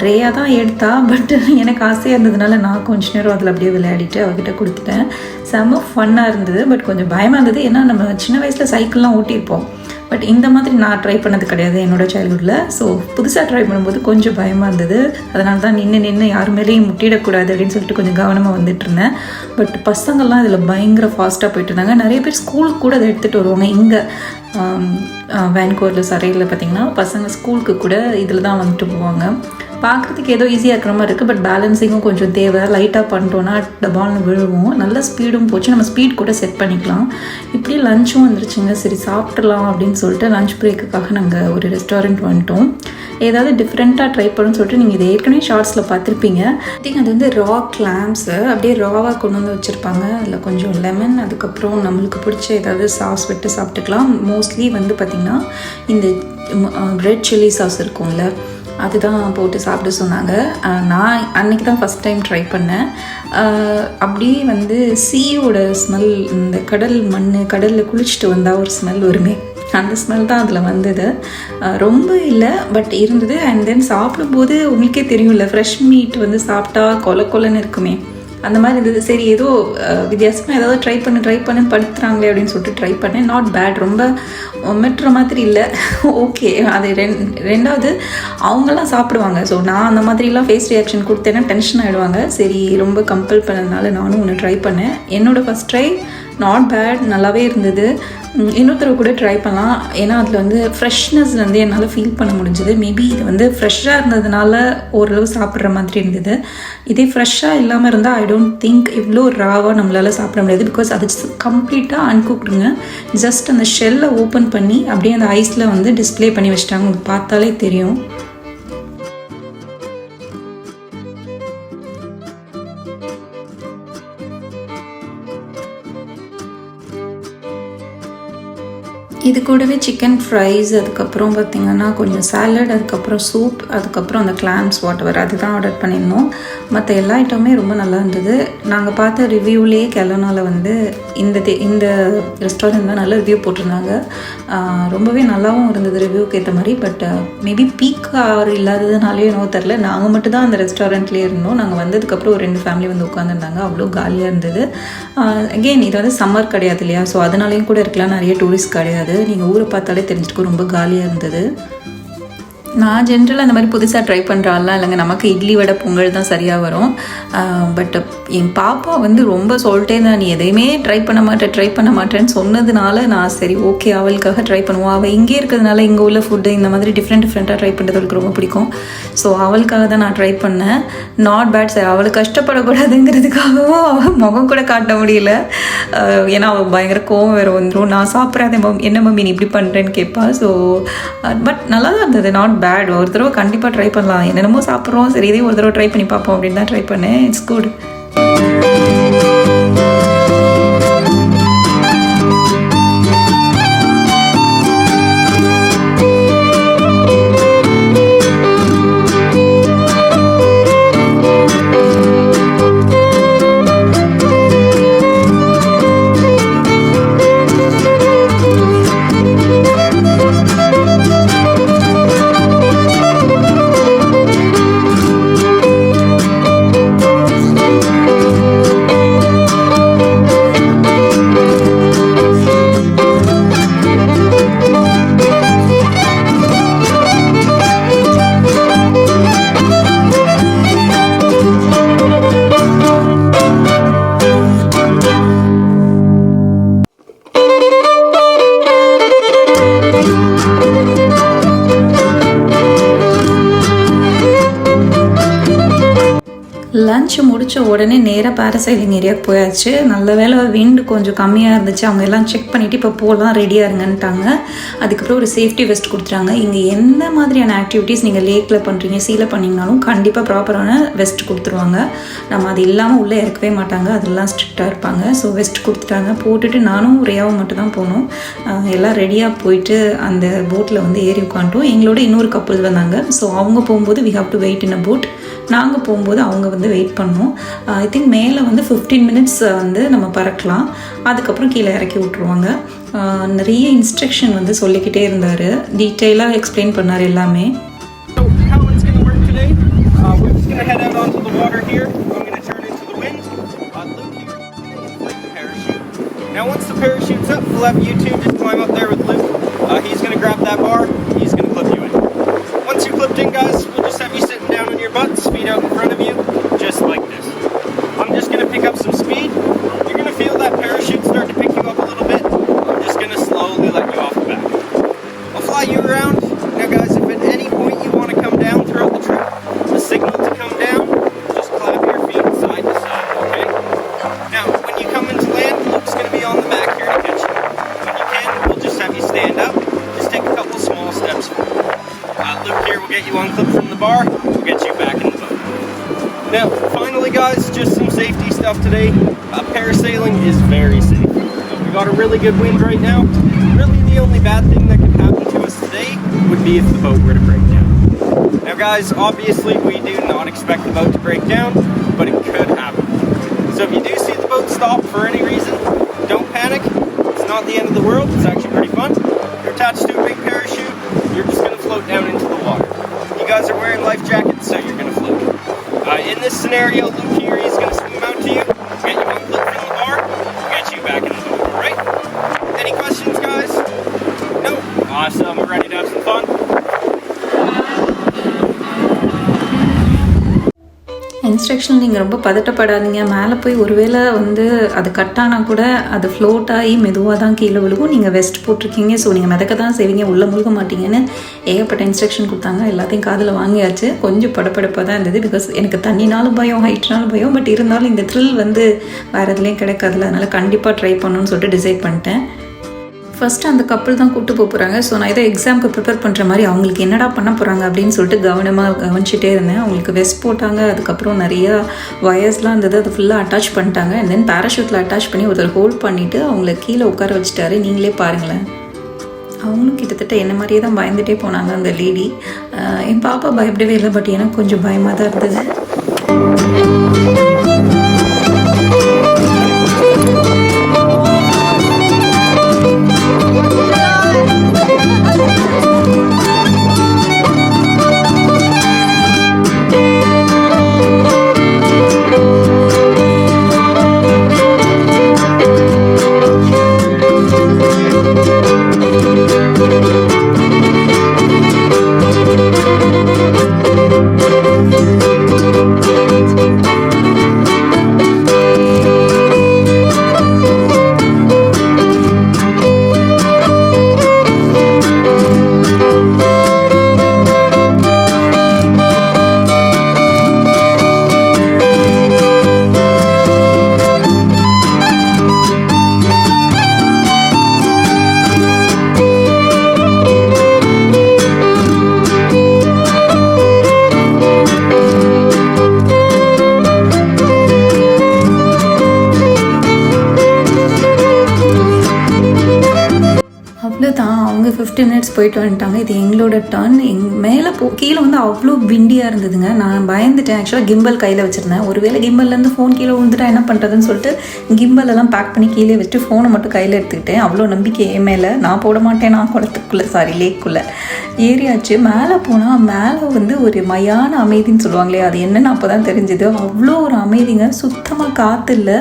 ரேயாக தான் எடுத்தா பட் எனக்கு ஆசையாக இருந்ததுனால நான் கொஞ்ச நேரம் அதில் அப்படியே விளையாடிட்டு அவகிட்ட கொடுத்துட்டேன். செம்ம ஃபன்னாக இருந்தது. பட் கொஞ்சம் பயமாக இருந்தது. ஏன்னா நம்ம சின்ன வயசில் சைக்கிள்லாம் ஓட்டியிருப்போம். பட் இந்த மாதிரி நான் ட்ரை பண்ணது கிடையாது என்னோட சைல்ட்ஹுட்டில் ஸோ புதுசாக ட்ரை பண்ணும்போது கொஞ்சம் பயமாக இருந்தது. அதனால தான் நின்று நின்று யார் மேலேயும் முட்டிடக்கூடாது அப்படின்னு சொல்லிட்டு கொஞ்சம் கவனமாக வந்துட்டு இருந்தேன். பட் பசங்கள்லாம் இதில் பயங்கர ஃபாஸ்ட்டாக போயிட்டு இருந்தாங்க. நிறைய பேர் ஸ்கூலுக்கு கூட அதை எடுத்துகிட்டு வருவாங்க. இங்கே வேன்கோரில் சரையில் பார்த்தீங்கன்னா பசங்க ஸ்கூலுக்கு கூட இதில் தான் வந்துட்டு போவாங்க. பார்க்குறதுக்கு ஏதோ ஈஸியாக இருக்கிற மாதிரி இருக்குது பட் பேலன்சிங்கும் கொஞ்சம் தேவை. லைட்டாக பண்ணிட்டோன்னா டபால்னு விழுவோம். நல்ல ஸ்பீடும் போச்சு. நம்ம ஸ்பீட் கூட செட் பண்ணிக்கலாம். இப்படி லஞ்சும் வந்துருச்சுங்க. சரி சாப்பிட்றலாம் அப்படின்னு சொல்லிட்டு லஞ்ச் பிரேக்குக்காக நாங்கள் ஒரு ரெஸ்டாரண்ட் வந்துட்டோம். ஏதாவது டிஃப்ரெண்ட்டாக ட்ரை பண்ணணும்னு சொல்லிட்டு நீங்கள் இதை ஏற்கனவே ஷார்ட்ஸில் பார்த்துருப்பீங்க. திங்க் அது வந்து ரா கிளாம்ஸு அப்படியே ராவாக கொண்டு வந்து வச்சுருப்பாங்க. அதில் கொஞ்சம் லெமன் அதுக்கப்புறம் நம்மளுக்கு பிடிச்ச ஏதாவது சாஸ் விட்டு சாப்பிட்டுக்கலாம். மோஸ்ட்லி வந்து பார்த்திங்கன்னா இந்த ரெட் சில்லி சாஸ் இருக்கும்ல. அதுதான் போட்டு சாப்பிட சொன்னாங்க. நான் அன்னைக்கு தான் ஃபஸ்ட் டைம் ட்ரை பண்ணேன். அப்படியே வந்து சீயோட ஸ்மெல் இந்த கடல் மண் கடலில் குளிச்சுட்டு வந்தால் ஒரு ஸ்மெல் வருமே. அந்த ஸ்மெல் தான் அதில் வந்தது. ரொம்ப இல்லை பட் இருந்தது. அண்ட் தென் சாப்பிடும்போது உங்களுக்கே தெரியும்ல ஃப்ரெஷ் மீட் வந்து சாப்பிட்டா கொல கொலன்னு இருக்குமே. அந்த மாதிரி இருந்தது. சரி ஏதோ வித்தியாசமாக ஏதாவது ட்ரை பண்ணு ட்ரை பண்ணு படுத்துறாங்களே அப்படின்னு சொல்லிட்டு ட்ரை பண்ணேன். நாட் பேட் ரொம்ப மெட்டுற மாதிரி இல்லை. ஓகே (laughs) அது ரெண் ரெண்டாவது அவங்கெல்லாம் சாப்பிடுவாங்க. ஸோ நான் அந்த மாதிரிலாம் ஃபேஸ் ரியாக்ஷன் கொடுத்தேன்னா டென்ஷன் ஆகிடுவாங்க சரி ரொம்ப கம்பல் பண்ணதுனால நானும் ஒன்று ட்ரை பண்ணேன். என்னோடய ஃபஸ்ட் ட்ரை நாட் பேட் நல்லாவே இருந்தது. இன்னொருத்தரை கூட ட்ரை பண்ணலாம். ஏன்னா அதில் வந்து ஃப்ரெஷ்னஸ் வந்து என்னால் ஃபீல் பண்ண முடிஞ்சது. மேபி இது வந்து ஃப்ரெஷ்ஷாக இருந்ததுனால ஓரளவு சாப்பிட்ற மாதிரி இருந்தது. இதே ஃப்ரெஷ்ஷாக இல்லாமல் இருந்தால் ஐ டோன்ட் திங்க் இவ்வளோ ராவாக நம்மளால் சாப்பிட முடியாது. பிகாஸ் அது கம்ப்ளீட்டாக அன்குக்டுங்க ஜஸ்ட் அந்த ஷெல்லை ஓப்பன் பண்ணி அப்படியே அந்த ஐஸில் வந்து டிஸ்ப்ளே பண்ணி வச்சிட்டாங்க. உங்களுக்கு பார்த்தாலே தெரியும். இது கூடவே சிக்கன் ஃப்ரைஸ் அதுக்கப்புறம் பார்த்திங்கன்னா கொஞ்சம் சாலட் அதுக்கப்புறம் சூப் அதுக்கப்புறம் அந்த கிளாம்ஸ் வாட்டவர் அதுதான் ஆர்டர் பண்ணியிருந்தோம். மற்ற எல்லா ஐட்டமுமே ரொம்ப நல்லா இருந்தது. நாங்கள் பார்த்த ரிவ்யூலேயே கெலனால வந்து இந்த தே- இந்த ரெஸ்டாரண்ட் தான் நல்ல ரிவ்யூ போட்டிருந்தாங்க. ரொம்பவே நல்லாவும் இருந்தது ரிவ்யூக்கு ஏற்ற மாதிரி பட் மேபி பீக் ஆர் இல்லாததுனாலே என்னவோ தெரில நாங்கள் மட்டும் தான் அந்த ரெஸ்டாரண்ட்லேயே இருந்தோம். நாங்கள் வந்ததுக்கப்புறம் ஒரு ரெண்டு ஃபேமிலி வந்து உட்காந்துருந்தாங்க அவ்வளோ காலியாக இருந்தது. அகெயின் இது வந்து சம்மர் கிடையாது இல்லையா? ஸோ அதனாலேயும் கூட இருக்கலாம். நிறைய டூரிஸ்ட் கிடையாது. நீங்கள் ஊரை பார்த்தாலே தெரிஞ்சுட்டு ரொம்ப காலியாக இருந்தது. நான் ஜென்ரலாக அந்த மாதிரி புதுசாக ட்ரை பண்ணுறாலாம் இல்லைங்க. நமக்கு இட்லி வடை பொங்கல் தான் சரியாக வரும். பட் என் பாப்பா வந்து ரொம்ப சொல்லிட்டே தான் நீ எதையுமே ட்ரை பண்ண மாட்டேன் ட்ரை பண்ண மாட்டேன்னு சொன்னதுனால நான் சரி ஓகே அவளுக்காக ட்ரை பண்ணுவோம். அவள் இங்கே இருக்கிறதுனால இங்கே உள்ள ஃபுட்டு இந்த மாதிரி டிஃப்ரெண்ட் டிஃப்ரெண்ட்டாக ட்ரை பண்ணுறது அவளுக்கு ரொம்ப பிடிக்கும். ஸோ அவளுக்காக தான் நான் ட்ரை பண்ணேன். நாட் பேட் சார் அவளுக்கு கஷ்டப்படக்கூடாதுங்கிறதுக்காகவும் அவள் முகம் கூட காட்ட முடியல. ஏன்னா அவள் பயங்கர கோவம் வேறு வந்துடும் நான் சாப்பிட்றாத என்ன மம்மி நீ இப்படி பண்ணுறேன்னு கேட்பா ஸோ பட் நல்லா தான் இருந்தது. நாட் பேட் ஒரு தடவை கண்டிப்பாக ட்ரை பண்ணலாம். என்னென்னமோ சாப்பிட்றோம். சரி இதே ஒரு தடவை ட்ரை பண்ணி பார்ப்போம். அப்படின்னு தான் ட்ரை பண்ணேன். இட்ஸ் குட் முடித்த முடிச்ச உடனே நேராக பேராசைலிங் ஏரியாவுக்கு போயாச்சு. நல்ல வேலை விண்டு கொஞ்சம் கம்மியாக இருந்துச்சு. அவங்க எல்லாம் செக் பண்ணிவிட்டு இப்போ போகலாம் ரெடியாக இருங்கன்ட்டாங்க. அதுக்கப்புறம் ஒரு சேஃப்டி வெஸ்ட் கொடுத்துட்டாங்க. இங்கே எந்த மாதிரியான ஆக்டிவிட்டீஸ் நீங்கள் லேக்கில் பண்ணுறீங்க சீல பண்ணிங்கனாலும் கண்டிப்பாக ப்ராப்பரான வெஸ்ட் கொடுத்துருவாங்க. நம்ம அது இல்லாமல் உள்ளே இறக்கவே மாட்டாங்க. அதெல்லாம் ஸ்ட்ரிக்டாக இருப்பாங்க. ஸோ வெஸ்ட் கொடுத்துட்டாங்க. போட்டுட்டு நானும் ரேயாவும் மட்டும் தான் போனோம். எல்லாம் ரெடியாக போயிட்டு அந்த போட்டில் வந்து ஏறி உட்காந்துட்டோம் எங்களோட இன்னொரு கப்பல் வந்தாங்க. ஸோ அவங்க போகும்போது we have to wait in a boat நாங்கள் போகும்போது அவங்க வந்து வெயிட் பண்ணோம். பேசணும் ஐ திங்க் மேலே வந்து ஃபிஃப்டீன் மினிட்ஸ் வந்து நம்ம பறக்கலாம் அதுக்கப்புறம் கீழே இறக்கி விட்ருவாங்க நிறைய இன்ஸ்ட்ரக்ஷன் வந்து சொல்லிக்கிட்டே இருந்தார் டீட்டெயிலாக எக்ஸ்பிளைன் பண்ணார் எல்லாமே
Now once the parachute's up, we'll have you just climb up there with Luke. Uh, he's going to grab that bar, good wind right now. Really, the only bad thing that could happen to us today would be if the boat were to break down. Now, guys, obviously, we do not expect the boat to break down, but it could happen. So, if you do see the boat stop for any reason, don't panic. It's not the end of the world. It's actually pretty fun. You're attached to a big parachute. You're just going to float down into the water. You guys are wearing life jackets, so you're going to float. Uh, in this scenario,
instruction நீங்கள் ரொம்ப பதட்டப்படாதீங்க. மேலே போய் ஒருவேளை வந்து அது கட்டானா கூட அது float ஆகி மெதுவாக தான் கீழே விழுகும். நீங்கள் வெஸ்ட் போட்டிருக்கீங்க. ஸோ நீங்கள் மிதக்க தான் செய்வீங்க. உள்ளே முழுக மாட்டீங்கன்னு ஏகப்பட்ட இன்ஸ்ட்ரக்ஷன் கொடுத்தாங்க. எல்லாத்தையும் காதில் வாங்கியாச்சு. கொஞ்சம் படப்படப்பாக தான் இருந்தது. பிகாஸ் எனக்கு தண்ணினாலும் பயம் ஹைட்னாலும் பயம். பட் இருந்தாலும் இந்த த்ரில் வந்து வேறு எதுலேயும் கிடைக்காதுல அதனால் கண்டிப்பாக ட்ரை பண்ணணும்னு சொல்லிட்டு டிசைட் பண்ணிட்டேன். ஃபஸ்ட்டு அந்த கப்பல் தான் கூப்பிட்டு போக போகிறாங்க ஸோ நான் ஏதோ எக்ஸாமுக்கு ப்ரிப்பேர் பண்ணுற மாதிரி அவங்களுக்கு என்னடா பண்ண போகிறாங்க அப்படின்னு சொல்லிட்டு கவனமாக கவனிச்சிட்டே இருந்தேன். அவங்களுக்கு வெஸ்ட் போட்டாங்க. அதுக்கப்புறம் நிறையா வயர்ஸ்லாம் இருந்தது. அது ஃபுல்லாக அட்டாச் பண்ணிட்டாங்க. அண்ட் தென் பேராஷூட்டில் அட்டாச் பண்ணி ஒருத்தர் ஹோல்ட் பண்ணிவிட்டு அவங்கள கீழே உட்கார வச்சுட்டாரு. நீங்களே பாருங்களேன். அவங்களும் கிட்டத்தட்ட என்ன மாதிரியே தான் பயந்துகிட்டே போனாங்க அந்த லேடி என் பாப்பா பயப்படவே இல்லை பட் எனக்கு கொஞ்சம் பயமாக தான் இருந்தது. போயிட்டு வந்துட்டாங்க. இது எங்களோட டர்ன் எங் மேலே போ கீழே வந்து அவ்வளோ விண்டியாக இருந்ததுங்க. நான் பயந்துட்டேன். ஆக்சுவலாக கிம்பல் கையில் வச்சுருந்தேன். ஒருவேளை கிம்பல்லேருந்து ஃபோன் கீழே விழுந்துட்டா என்ன பண்ணுறதுன்னு சொல்லிட்டு gimbal எல்லாம் பேக் பண்ணி கீழே வச்சுட்டு ஃபோனை மட்டும் கையில் எடுத்துக்கிட்டேன். அவ்வளோ நம்பிக்கை என் மேலே. நான் போட மாட்டேன். நான் குளத்துக்குள்ளே சாரி லேக்குள்ளே ஏறியாச்சு மேலே போனால் மேலே வந்து ஒரு மயான அமைதின்னு சொல்லுவாங்களே அது என்னென்னு அப்போ தான் தெரிஞ்சுது. அவ்வளோ ஒரு அமைதிங்க. சுத்தமாக காற்று இல்லை.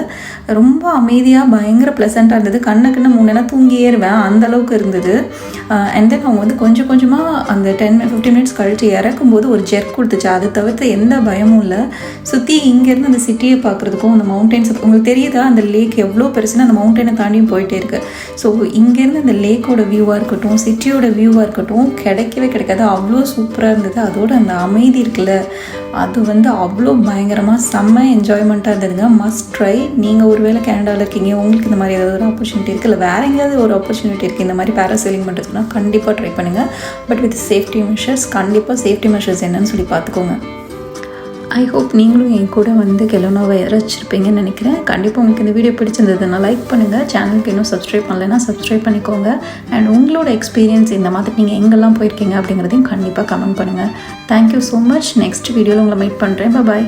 ரொம்ப அமைதியாக பயங்கர ப்ளசண்ட்டாக இருந்தது. கண்ணுக்குன்னு கண்ணு மூணுனா தூங்கி ஏறுவேன். அந்தளவுக்கு இருந்தது. அண்ட் தென் அவங்க வந்து கொஞ்சம் கொஞ்சமாக அந்த டென் ஃபிஃப்டின் மினிட்ஸ் கழிச்சு இறக்கும்போது ஒரு ஜெர்க் கொடுத்துச்சு. அதை தவிர்த்து எந்த பயமும் இல்லை. சுற்றி இங்கேருந்து அந்த சிட்டியை பார்க்குறதுக்கும் அந்த மவுண்டைன்ஸ் உங்களுக்கு தெரியுதா? அந்த லேக் எவ்வளோ பெருசுன்னு அந்த மவுண்டனை தாண்டியும் போயிட்டே இருக்குது ஸோ இங்கேருந்து அந்த லேக்கோட வியூவாக இருக்கட்டும் சிட்டியோட வியூவாக இருக்கட்டும் கிடைக்கவே கிடைக்காது. அவ்வளோ சூப்பராக இருந்தது. அதோட அந்த அமைதி இருக்குல்ல அது வந்து அவ்வளோ பயங்கரமாக செம்ம என்ஜாய்மெண்ட்டாக இருந்ததுங்க. மஸ்ட் ட்ரை நீங்கள் ஒருவேளை கனடாவில் இருக்கீங்க உங்களுக்கு இந்த மாதிரி ஏதாவது ஒரு ஆப்பர்ச்சுனிட்டி இருக்குது இல்லை வேறு எங்கேயாவது ஒரு ஆப்பர்ச்சுனிட்டி இருக்குது இந்த மாதிரி பேராசைலிங் பண்ணுறதுக்குன்னா கண்டிப்பாக ட்ரை பண்ணுங்கள் பட் வித் சேஃப்டி மெஷர்ஸ் கண்டிப்பாக சேஃப்டி மெஷர்ஸ் என்னன்னு சொல்லி பார்த்துக்கோங்க. ஐ ஹோப் நீங்களும் என் கூட வந்து கெலோனோவை இறச்சிருப்பீங்கன்னு நினைக்கிறேன். கண்டிப்பாக உங்களுக்கு இந்த வீடியோ பிடிச்சிருந்ததுன்னா லைக் பண்ணுங்கள் சேனலுக்கு இன்னும் சப்ஸ்கிரைப் பண்ணலைன்னா சப்ஸ்கிரைப் பண்ணிக்கோங்க. அண்ட் உங்களோட எக்ஸ்பீரியன்ஸ் இந்த மாதிரி நீங்கள் எங்கெல்லாம் போயிருக்கீங்க அப்படிங்கிறதையும் கண்டிப்பாக கமெண்ட் பண்ணுங்கள் தேங்க்யூ ஸோ மச் நெக்ஸ்ட் வீடியோவில் உங்களை மீட் பண்ணுறேன் பாய்